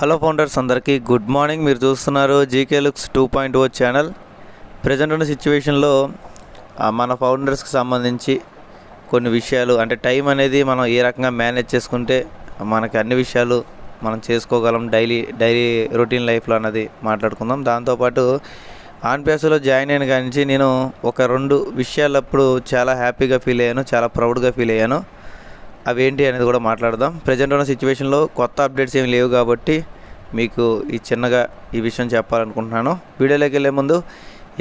Hello founders అందరికీ good morning. మీరు చూస్తున్నారు GK looks two point O channel. Present ఉన్న సిచ్యువేషన్లో మన ఫౌండర్స్కి సంబంధించి కొన్ని విషయాలు అంటే టైం అనేది మనం ఏ రకంగా మేనేజ్ చేసుకుంటే మనకి అన్ని విషయాలు మనం చేసుకోగలం డైలీ డైలీ రొటీన్ లైఫ్లో అన్నది మాట్లాడుకుందాం. దాంతోపాటు ఆన్పియాస్లో జాయిన్ అయిన కానించి నేను ఒక రెండు విషయాలప్పుడు చాలా హ్యాపీగా ఫీల్ అయ్యాను చాలా ప్రౌడ్గా ఫీల్ అయ్యాను. అవి ఏంటి అనేది కూడా మాట్లాడదాం. ప్రజెంట్ ఉన్న సిచ్యువేషన్లో కొత్త అప్డేట్స్ ఏమి లేవు కాబట్టి మీకు ఈ చిన్నగా ఈ విషయం చెప్పాలనుకుంటున్నాను. వీడియోలోకి వెళ్ళే ముందు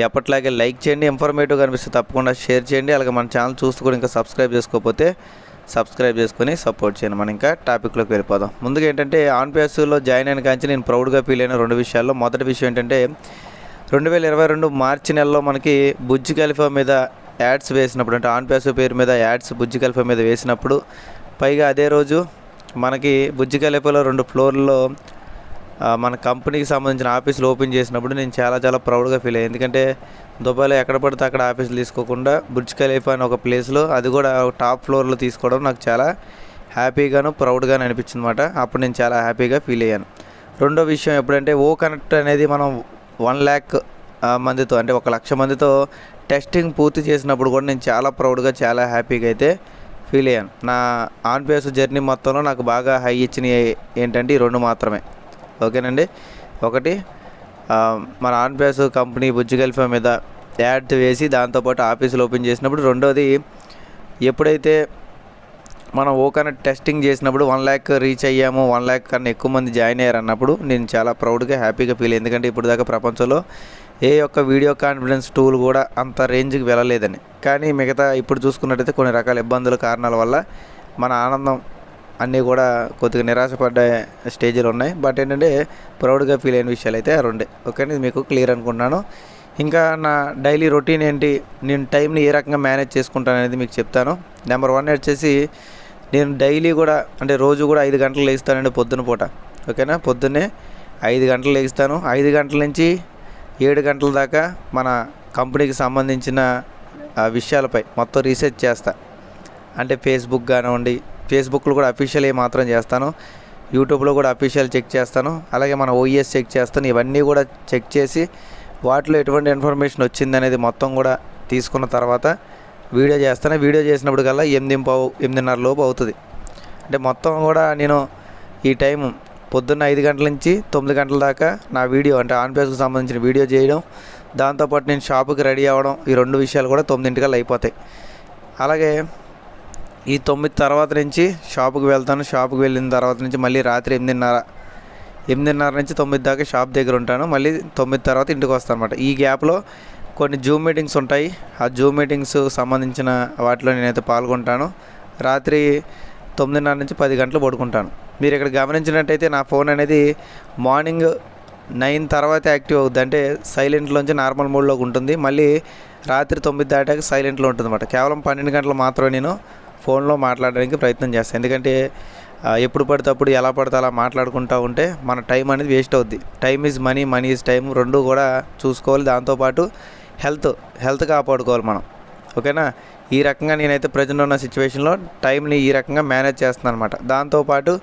ఎప్పట్లాగే లైక్ చేయండి ఇన్ఫర్మేటివ్ కనిపిస్తే తప్పకుండా షేర్ చేయండి. అలాగే మన ఛానల్ చూస్తూ కూడా ఇంకా సబ్స్క్రైబ్ చేసుకోకపోతే సబ్స్క్రైబ్ చేసుకొని సపోర్ట్ చేయండి. మనం ఇంకా టాపిక్లోకి వెళ్ళిపోదాం. ముందుగా ఏంటంటే ఆన్ జాయిన్ అయిన కాంచి నేను ప్రౌడ్గా ఫీల్ అయిన రెండు విషయాల్లో. మొదటి విషయం ఏంటంటే రెండు వేల ఇరవై రెండు మార్చి నెలలో మనకి బుజ్జి ఖలీఫా మీద యాడ్స్ వేసినప్పుడు అంటే ఆన్ పేరు మీద యాడ్స్ బుజ్జి ఖలీఫా మీద వేసినప్పుడు పైగా అదే రోజు మనకి బుజ్జి ఖలీఫాలో రెండు ఫ్లోర్లో మన కంపెనీకి సంబంధించిన ఆఫీసులు ఓపెన్ చేసినప్పుడు నేను చాలా చాలా ప్రౌడ్గా ఫీల్ అయ్యాను ఎందుకంటే దుబాయ్లో ఎక్కడ పడితే అక్కడ ఆఫీసులు తీసుకోకుండా బుర్జ్ ఖలీఫా అనే ఒక ప్లేస్లో అది కూడా టాప్ ఫ్లోర్లో తీసుకోవడం నాకు చాలా హ్యాపీగాను ప్రౌడ్గాను అనిపించింది అనమాట అప్పుడు నేను చాలా హ్యాపీగా ఫీల్ అయ్యాను. రెండో విషయం ఎప్పుడంటే ఓ కనెక్ట్ అనేది మనం వన్ ల్యాక్ మందితో అంటే ఒక లక్ష మందితో టెస్టింగ్ పూర్తి చేసినప్పుడు కూడా నేను చాలా ప్రౌడ్గా చాలా హ్యాపీగా అయితే ఫీల్ అయ్యాను. నా ఆన్ బేస్ జర్నీ మొత్తంలో నాకు బాగా హై ఇచ్చినవి ఏంటంటే ఈ రెండు మాత్రమే. ఓకేనండి? ఒకటి మన ఆన్ బేస్ కంపెనీ బుజ్జి గల్ఫా మీద యాడ్ వేసి దాంతోపాటు ఆఫీసులు ఓపెన్ చేసినప్పుడు రెండోది ఎప్పుడైతే మనం ఓకన టెస్టింగ్ చేసినప్పుడు వన్ ల్యాక్ రీచ్ అయ్యాము వన్ ల్యాక్ కన్నా ఎక్కువ మంది జాయిన్ అయ్యారు అన్నప్పుడు నేను చాలా ప్రౌడ్గా హ్యాపీగా ఫీల్ ఎందుకంటే ఇప్పుడు దాకా ప్రపంచంలో ఏ ఒక్క వీడియో కాన్ఫిడెన్స్ టూల్ కూడా అంత రేంజ్కి వెళ్ళలేదని. కానీ మిగతా ఇప్పుడు చూసుకున్నట్టయితే కొన్ని రకాల ఇబ్బందుల కారణాల వల్ల మన ఆనందం అన్నీ కూడా కొద్దిగా నిరాశపడ్డ స్టేజ్లు ఉన్నాయి. బట్ ఏంటంటే ప్రౌడ్గా ఫీల్ అయిన విషయాలు అయితే ఆ రెండే ఓకే మీకు క్లియర్ అనుకుంటున్నాను. ఇంకా నా డైలీ రొటీన్ ఏంటి? నేను టైంని ఏ రకంగా మేనేజ్ చేసుకుంటాను అనేది మీకు చెప్తాను. నెంబర్ వన్ వచ్చేసి నేను డైలీ కూడా అంటే రోజు కూడా ఐదు గంటలు లేస్తానండి పొద్దున పూట. ఓకేనా? పొద్దున్నే ఐదు గంటలు లేస్తాను. ఐదు గంటల నుంచి ఏడు గంటల దాకా మన కంపెనీకి సంబంధించిన విషయాలపై మొత్తం రీసెర్చ్ చేస్తా. అంటే ఫేస్బుక్ కానివ్వండి ఫేస్బుక్లో కూడా అఫీషియల్ మాత్రం చేస్తాను. యూట్యూబ్లో కూడా అఫీషియల్ చెక్ చేస్తాను. అలాగే మన ఓఈఎస్ చెక్ చేస్తాను. ఇవన్నీ కూడా చెక్ చేసి వాటిలో ఎటువంటి ఇన్ఫర్మేషన్ వచ్చింది అనేది మొత్తం కూడా తీసుకున్న తర్వాత వీడియో చేస్తాను. వీడియో చేసినప్పుడు కల్లా ఎనిమిది పావు ఎనిమిదిన్నర లోపు అవుతుంది. అంటే మొత్తం కూడా నేను ఈ టైం పొద్దున్న ఐదు గంటల నుంచి తొమ్మిది గంటల దాకా నా వీడియో అంటే ఆన్ పేజ్కి సంబంధించిన వీడియో చేయడం దాంతోపాటు నేను షాపుకి రెడీ అవ్వడం ఈ రెండు విషయాలు కూడా తొమ్మిదింటికల్లా అయిపోతాయి. అలాగే ఈ తొమ్మిది తర్వాత నుంచి షాపుకి వెళ్తాను. షాపుకి వెళ్ళిన తర్వాత నుంచి మళ్ళీ రాత్రి ఎనిమిదిన్నర ఎనిమిదిన్నర నుంచి తొమ్మిది దాకా షాప్ దగ్గర ఉంటాను. మళ్ళీ తొమ్మిది తర్వాత ఇంటికి వస్తాను అనమాట ఈ గ్యాప్లో కొన్ని జూమ్ మీటింగ్స్ ఉంటాయి. ఆ జూమ్ మీటింగ్స్ సంబంధించిన వాటిలో నేనైతే పాల్గొంటాను. రాత్రి తొమ్మిదిన్నర నుంచి పది గంటలు పడుకుంటాను. మీరు ఇక్కడ గమనించినట్టయితే నా ఫోన్ అనేది మార్నింగ్ నైన్ తర్వాత యాక్టివ్ అవుద్ది. అంటే సైలెంట్లోంచి నార్మల్ మోడ్లోకి ఉంటుంది. మళ్ళీ రాత్రి తొమ్మిది దాటాక సైలెంట్లో ఉంటుంది అనమాట కేవలం పన్నెండు గంటలు మాత్రమే నేను ఫోన్లో మాట్లాడడానికి ప్రయత్నం చేస్తాను. ఎందుకంటే ఎప్పుడు పడితే అప్పుడు ఎలా పడితే అలా మాట్లాడుకుంటూ ఉంటే మన టైం అనేది వేస్ట్ అవుద్ది. Time is money money is time రెండు కూడా చూసుకోవాలి. దాంతోపాటు హెల్త్ హెల్త్ కాపాడుకోవాలి మనం. ఓకేనా? ఈ రకంగా నేనైతే ప్రజెంట్ ఉన్న సిచ్యువేషన్లో టైంని ఈ రకంగా మేనేజ్ చేస్తున్నాను అనమాట దాంతోపాటు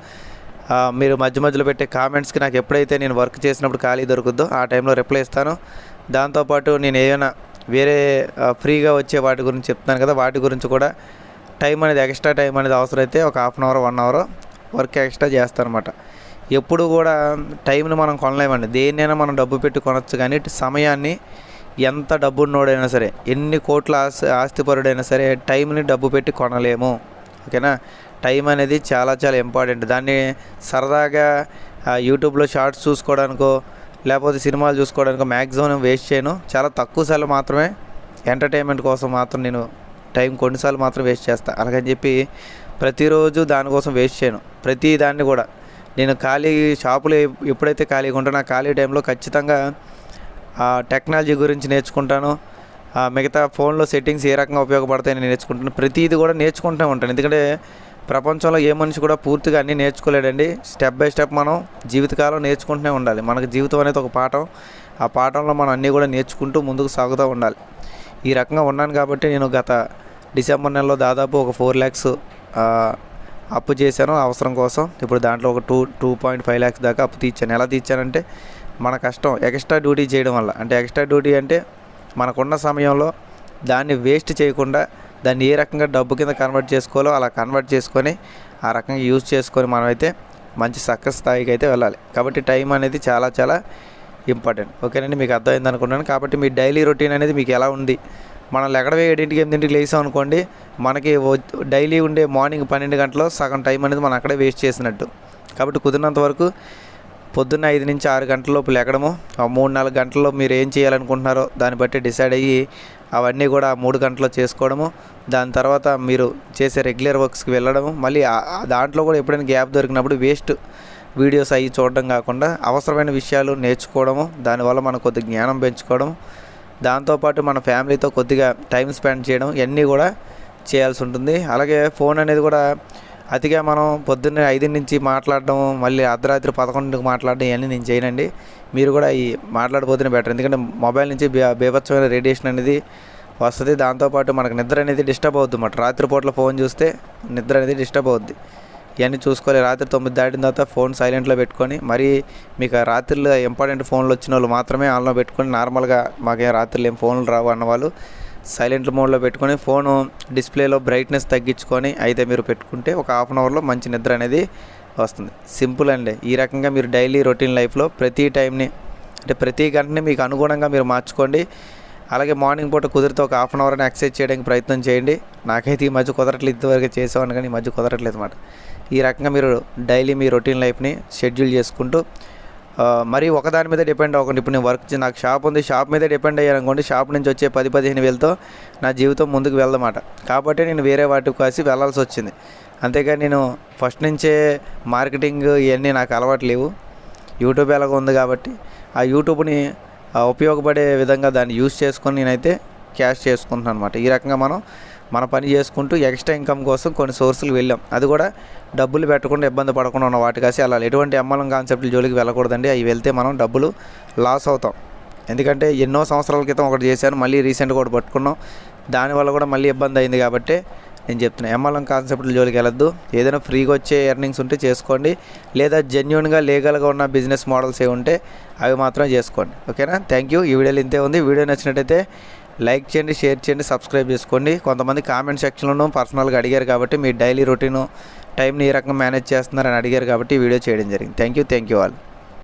మీరు మధ్య మధ్యలో పెట్టే కామెంట్స్కి నాకు ఎప్పుడైతే నేను వర్క్ చేసినప్పుడు ఖాళీ దొరుకుద్దో ఆ టైంలో రిప్లై ఇస్తాను. దాంతోపాటు నేను ఏమైనా వేరే ఫ్రీగా వచ్చే వాటి గురించి చెప్తాను కదా వాటి గురించి కూడా టైం అనేది ఎక్స్ట్రా టైం అనేది అవసరమైతే ఒక half an hour one hour work extra చేస్తాను అనమాట ఎప్పుడు కూడా టైంని మనం కొనలేమండి. దేన్నైనా మనం డబ్బు పెట్టి కొనొచ్చు కానీ సమయాన్ని ఎంత డబ్బున్నోడైనా సరే ఎన్ని కోట్ల ఆస్తి ఆస్తిపరుడైనా సరే టైంని డబ్బు పెట్టి కొనలేము. ఓకేనా? టైం అనేది చాలా చాలా ఇంపార్టెంట్. దాన్ని సరదాగా యూట్యూబ్లో షార్ట్స్ చూసుకోవడానికో లేకపోతే సినిమాలు చూసుకోవడానికో మ్యాక్సిమం వేస్ట్ చేయను. చాలా తక్కువ సార్లు మాత్రమే ఎంటర్టైన్మెంట్ కోసం మాత్రం నేను టైం కొన్నిసార్లు మాత్రం వేస్ట్ చేస్తాను అలాగని చెప్పి ప్రతిరోజు దానికోసం వేస్ట్ చేయను. ప్రతి దాన్ని కూడా. నేను ఖాళీ షాపులో ఎప్పుడైతే ఖాళీగా ఉంటానో ఆ ఖాళీ టైంలో ఖచ్చితంగా టెక్నాలజీ గురించి నేర్చుకుంటాను. ఆ మిగతా ఫోన్లో సెట్టింగ్స్ ఏ రకంగా ఉపయోగపడతాయి నేను నేర్చుకుంటాను. ప్రతిది కూడా నేర్చుకుంటూ ఉంటాను. ఎందుకంటే ప్రపంచంలో ఏ మనిషి కూడా పూర్తిగా అన్నీ నేర్చుకోలేడండి. స్టెప్ బై స్టెప్ మనం జీవితకాలం నేర్చుకుంటూనే ఉండాలి. మనకు జీవితం అనేది ఒక పాఠం. ఆ పాఠంలో మనం అన్నీ కూడా నేర్చుకుంటూ ముందుకు సాగుతూ ఉండాలి. ఈ రకంగా ఉన్నాను కాబట్టి నేను గత డిసెంబర్ నెలలో దాదాపు ఒక ఫోర్ ల్యాక్స్ అప్పు చేశాను అవసరం కోసం. ఇప్పుడు దాంట్లో ఒక two two point five lakhs దాకా అప్పు తీర్చాను. ఎలా తీర్చానంటే మన కష్టం ఎక్స్ట్రా డ్యూటీ చేయడం వల్ల. అంటే ఎక్స్ట్రా డ్యూటీ అంటే మనకున్న సమయంలో దాన్ని వేస్ట్ చేయకుండా దాన్ని ఏ రకంగా డబ్బు కింద కన్వర్ట్ చేసుకోవాలో అలా కన్వర్ట్ చేసుకొని ఆ రకంగా యూజ్ చేసుకొని మనమైతే మంచి సక్సెస్ స్థాయికి అయితే వెళ్ళాలి. కాబట్టి టైం అనేది చాలా చాలా ఇంపార్టెంట్. ఓకేనండి? మీకు అర్థమైంది అనుకున్నాను కాబట్టి మీ డైలీ రొటీన్ అనేది మీకు ఎలా ఉంది? మనం లెక్కడవే ఏడింటికి ఎనిమిదింటికి లేసాం అనుకోండి మనకి డైలీ ఉండే మార్నింగ్ పన్నెండు గంటల్లో సగం టైం అనేది మనం అక్కడే వేస్ట్ చేసినట్టు. కాబట్టి కుదిరినంత వరకు పొద్దున్న ఐదు నుంచి ఆరు గంటల లోపు లేకడము. ఆ మూడు నాలుగు గంటల్లో మీరు ఏం చేయాలనుకుంటున్నారో దాన్ని బట్టి డిసైడ్ అయ్యి అవన్నీ కూడా మూడు గంటల్లో చేసుకోవడము. దాని తర్వాత మీరు చేసే రెగ్యులర్ వర్క్స్కి వెళ్ళడము. మళ్ళీ దాంట్లో కూడా ఎప్పుడైనా గ్యాప్ దొరికినప్పుడు వేస్ట్ వీడియోస్ అవి చూడడం కాకుండా అవసరమైన విషయాలు నేర్చుకోవడము. దానివల్ల మనం కొద్ది జ్ఞానం పెంచుకోవడం దాంతోపాటు మన ఫ్యామిలీతో కొద్దిగా టైం స్పెండ్ చేయడం ఇవన్నీ కూడా చేయాల్సి ఉంటుంది. అలాగే ఫోన్ అనేది కూడా అతిగా మనం పొద్దున్నే ఐదు నుంచి మాట్లాడడం మళ్ళీ అర్ధరాత్రి పదకొండుకి మాట్లాడడం ఇవన్నీ నేను చేయనండి. మీరు కూడా ఈ మాట్లాడిపోతేనే బెటర్ ఎందుకంటే మొబైల్ నుంచి బే- బీభత్సమైన రేడియేషన్ అనేది వస్తుంది. దాంతోపాటు మనకు నిద్ర అనేది డిస్టర్బ్ అవుద్ది అన్నమాట. రాత్రిపూట్ల ఫోన్ చూస్తే నిద్ర అనేది డిస్టర్బ్ అవుద్ది. ఇవన్నీ చూసుకోవాలి. రాత్రి తొమ్మిది దాటిన తర్వాత ఫోన్ సైలెంట్లో పెట్టుకొని మరీ మీకు రాత్రిలో ఇంపార్టెంట్ ఫోన్లు వచ్చిన వాళ్ళు మాత్రమే ఆన్లో పెట్టుకొని నార్మల్గా మాకేం రాత్రిలో ఏం ఫోన్లు రావు అన్నవాళ్ళు సైలెంట్ మోడ్లో పెట్టుకొని ఫోను డిస్ప్లేలో బ్రైట్నెస్ తగ్గించుకొని అయితే మీరు పెట్టుకుంటే ఒక హాఫ్ అన్ అవర్లో మంచి నిద్ర అనేది వస్తుంది. సింపుల్ అండి ఈ రకంగా మీరు డైలీ రొటీన్ లైఫ్లో ప్రతి టైంని అంటే ప్రతి గంటని మీకు అనుగుణంగా మీరు మార్చుకోండి. అలాగే మార్నింగ్ పూట కుదిరితే ఒక హాఫ్ అన్ అవర్ అని ఎక్సర్సైజ్ చేయడానికి ప్రయత్నం చేయండి. నాకైతే ఈ మధ్య కుదరట్లేదు ఇంతవరకు చేసేవాడిని కానీ ఈ మధ్య కుదరట్లేదు అనమాట ఈ రకంగా మీరు డైలీ మీ రొటీన్ లైఫ్ని షెడ్యూల్ చేసుకుంటూ మరి ఒకదాని మీద డిపెండ్ అవ్వకండి. ఇప్పుడు నేను వర్క్ నాకు షాప్ ఉంది. షాప్ మీద డిపెండ్ అయ్యానుకోండి షాప్ నుంచి వచ్చే పది పదిహేను వేలతో నా జీవితం ముందుకు వెళ్దన్నమాట. కాబట్టి నేను వేరే వాటికి కాసి వెళ్ళాల్సి వచ్చింది. అంతేగాని నేను ఫస్ట్ నుంచే మార్కెటింగ్ ఇవన్నీ నాకు అలవాటు లేవు. యూట్యూబ్ ఎలాగో ఉంది కాబట్టి ఆ యూట్యూబ్ని ఉపయోగపడే విధంగా దాన్ని యూస్ చేసుకొని నేనైతే క్యాష్ చేసుకుంటున్నాను అనమాట ఈ రకంగా మనం మన పని చేసుకుంటూ ఎక్స్ట్రా ఇన్కమ్ కోసం కొన్ని సోర్సులు వెళ్ళాం. అది కూడా డబ్బులు పెట్టకుండా ఇబ్బంది పడకుండా ఉన్న వాటికాసి అలా ఎటువంటి అమ్మలం కాన్సెప్ట్ల జోలికి వెళ్ళకూడదండి. అవి వెళ్తే మనం డబ్బులు లాస్ అవుతాం. ఎందుకంటే ఎన్నో సంవత్సరాల క్రితం ఒకటి చేశాను. మళ్ళీ రీసెంట్గా ఒకటి పట్టుకున్నాం. దానివల్ల కూడా మళ్ళీ ఇబ్బంది అయింది కాబట్టి నేను చెప్తున్నాను ఎంఎల్ఎం కాన్సెప్ట్ల జోలికి వెళ్ళొద్దు. ఏదైనా ఫ్రీగా వచ్చే ఎర్నింగ్స్ ఉంటే చేసుకోండి. లేదా జెన్యున్గా లీగల్గా ఉన్న బిజినెస్ మోడల్స్ ఏ ఉంటే అవి మాత్రం చేసుకోండి. ఓకేనా? Thank you. ఈ వీడియోలో ఇంతే ఉంది. వీడియో నచ్చినట్టయితే లైక్ చేయండి షేర్ చేయండి సబ్స్క్రైబ్ చేసుకోండి. కొంతమంది కామెంట్ సెక్షన్లోనూ పర్సనల్గా అడిగారు కాబట్టి మీ డైలీ రొటీను టైంని ఏ రకంగా మేనేజ్ చేస్తున్నారని అడిగారు కాబట్టి ఈ వీడియో చేయడం జరిగింది. Thank you thank you all.